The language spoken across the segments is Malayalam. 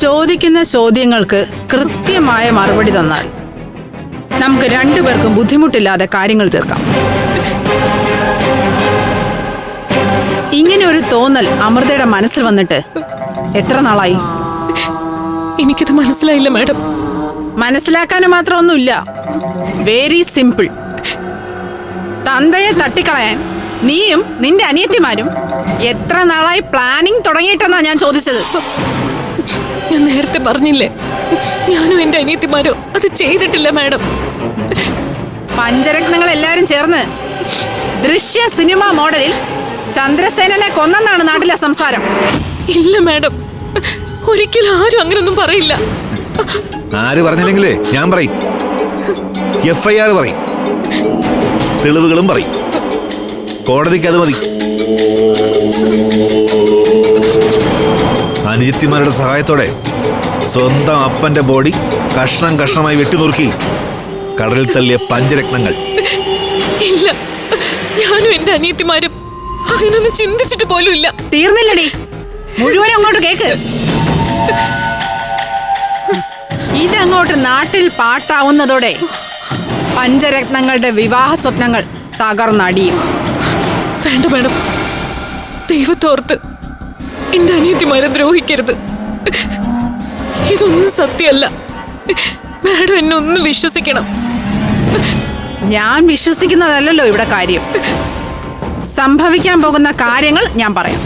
ചോദിക്കുന്ന ചോദ്യങ്ങൾക്ക് കൃത്യമായ മറുപടി തന്നാൽ നമുക്ക് രണ്ടുപേർക്കും ബുദ്ധിമുട്ടില്ലാതെ കാര്യങ്ങൾ തീർക്കാം. ഇങ്ങനെ ഒരു തോന്നൽ അമൃതയുടെ മനസ്സിൽ വന്നിട്ട് എത്ര നാളായി? എനിക്കത് മനസ്സിലായില്ല മാഡം. മനസ്സിലാക്കാൻ മാത്രമൊന്നുമില്ല. വെരി സിമ്പിൾ തന്തയെ തട്ടിക്കളയാൻ നീയും നിന്റെ അനിയത്തിമാരും എത്ര നാളായി പ്ലാനിങ് തുടങ്ങിയിട്ടെന്നാ ഞാൻ ചോദിച്ചത്. ഞാൻ നേരത്തെ പറഞ്ഞില്ലേ? ഞാനും എന്റെ അനിയത്തിമാരോ അത് ചെയ്തിട്ടില്ല മാഡം. പഞ്ചരത്നങ്ങൾ എല്ലാരും ചേർന്ന് ദൃശ്യ സിനിമ മോഡലിൽ ചന്ദ്രസേനനെ കൊന്നെന്നാണ് നാട്ടിലെ സംസാരം. ഇല്ല മാഡം. ഒരിക്കലും ആരും അങ്ങനൊന്നും പറയില്ല. ആര് പറഞ്ഞില്ലെങ്കിലേ ഞാൻ പറയും. എഫ്ഐആർ ഐ ആർ പറയും. തെളിവുകളും പറയും. കോടതിക്ക് അത് മതി. അനുജിത്തിമാരുടെ സഹായത്തോടെ സ്വന്തം അപ്പന്റെ ബോഡി കഷ്ണം കഷ്ണമായി വെട്ടിനുറുക്കി കടലിൽ തള്ളിയ പഞ്ചരത്നങ്ങൾ. ഇല്ല. ഞാനും എന്റെ അനിയത്തിമാരും അങ്ങനൊന്നും ചിന്തിച്ചിട്ട് പോലും ഇല്ല. തീർന്നില്ലടി. മുഴുവൻ അങ്ങോട്ട് കേക്ക്. ഇതങ്ങോട്ട് നാട്ടിൽ പാട്ടാവുന്നതോടെ പഞ്ചരത്നങ്ങളുടെ വിവാഹ സ്വപ്നങ്ങൾ തകർന്നടിയും. വേണ്ട വേണം ദൈവത്തോർത്ത് എന്റെ അനിയത്തിമാരെ ദ്രോഹിക്കരുത്. ഇതൊന്നും സത്യമല്ല. മാഡം എന്നെ ഒന്ന് വിശ്വസിക്കണം. ഞാൻ വിശ്വസിക്കുന്നതല്ലല്ലോ ഇവിടെ കാര്യം. സംഭവിക്കാൻ പോകുന്ന കാര്യങ്ങൾ ഞാൻ പറയാം.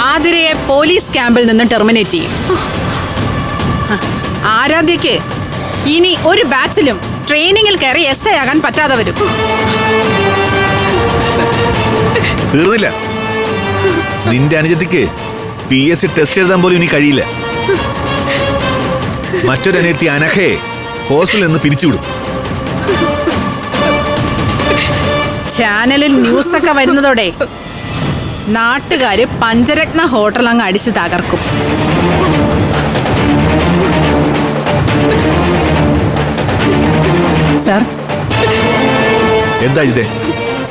ആതിരയെ പോലീസ് ക്യാമ്പിൽ നിന്ന് ടെർമിനേറ്റ് ചെയ്യും. ആരാധ്യക്ക് ഇനി ഒരു ബാച്ചിലും ട്രെയിനിങ്ങിൽ കയറി എസ് ഐ ആകാൻ പറ്റാതെ വരും. തീർന്നില്ല. നിന്റെ അനുജത്തിക്ക് പി എസ് സി ടെസ്റ്റ് എഴുതാൻ പോലും ഇനി കഴിയില്ല. മറ്റൊരു അനിയത്തി അനഹയെ ഹോസ്റ്റലിൽ നിന്ന് പിരിച്ചുവിടും. ചാനലിൽ ന്യൂസൊക്കെ വരുന്നതോടെ നാട്ടുകാര് പഞ്ചരത്ന ഹോട്ടൽ അങ്ങ് അടിച്ച് തകർക്കും. സാർ. എന്താ ഇതേ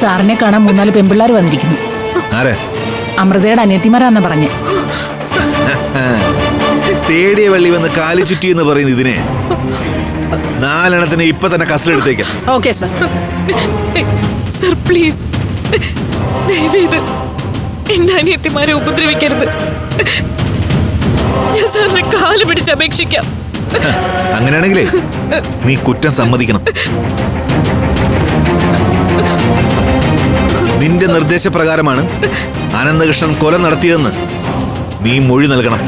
സാറിനെ കാണാൻ മൂന്നാൽ പെമ്പിള്ളാർ വന്നിരിക്കുന്നു. ആരെ? അമൃതയുടെ അനിയത്തിമാരാന്ന് പറഞ്ഞ്. തേടിയ വെള്ളി വന്ന് കാലി ചുറ്റി എന്ന് പറയുന്നു ഇതിനെ. നാലെണ്ണത്തിന് ഇപ്പൊ തന്നെ കസ്റ്റഡെടുത്തേക്കാം ഓക്കെ സർ സർ പ്ലീസ് ദയവേത്. എന്റെ അനിയത്തിമാരെ ഉപദ്രവിക്കരുത്. ഞാൻ സാറിനെ കാൽ പിടിച്ച് അപേക്ഷിക്കാം. അങ്ങനെയാണെങ്കിലേ നീ കുറ്റം സമ്മതിക്കണം. നിന്റെ നിർദ്ദേശപ്രകാരമാണ് അനന്തകൃഷ്ണൻ കൊല നടത്തിയതെന്ന് നീ മൊഴി നൽകണം.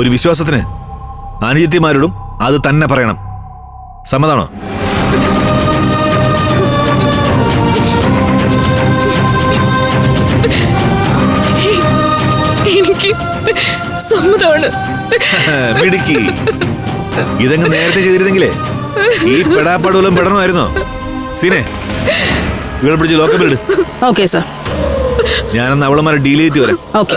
ഒരു വിശ്വാസത്തിന് അനുജിത്യമാരോടും അത് തന്നെ പറയണം. സമ്മതാണോ? എനിക്ക് സമ്മതമാണ് ഇതങ്ങ് നേരത്തെ ചെയ്തിരുന്നെങ്കിലേ? ഈ പെടാപ്പാടുകളും പെടണമായിരുന്നോ? സീനെ ഇവളെ പിടിച്ച് ലോക്കപ്പിലിട് ഓക്കെ സർ ഞാനന്ന് അവളമാരെ ഡീൽ ചെയ്തിട്ട് വരാം ഓക്കെ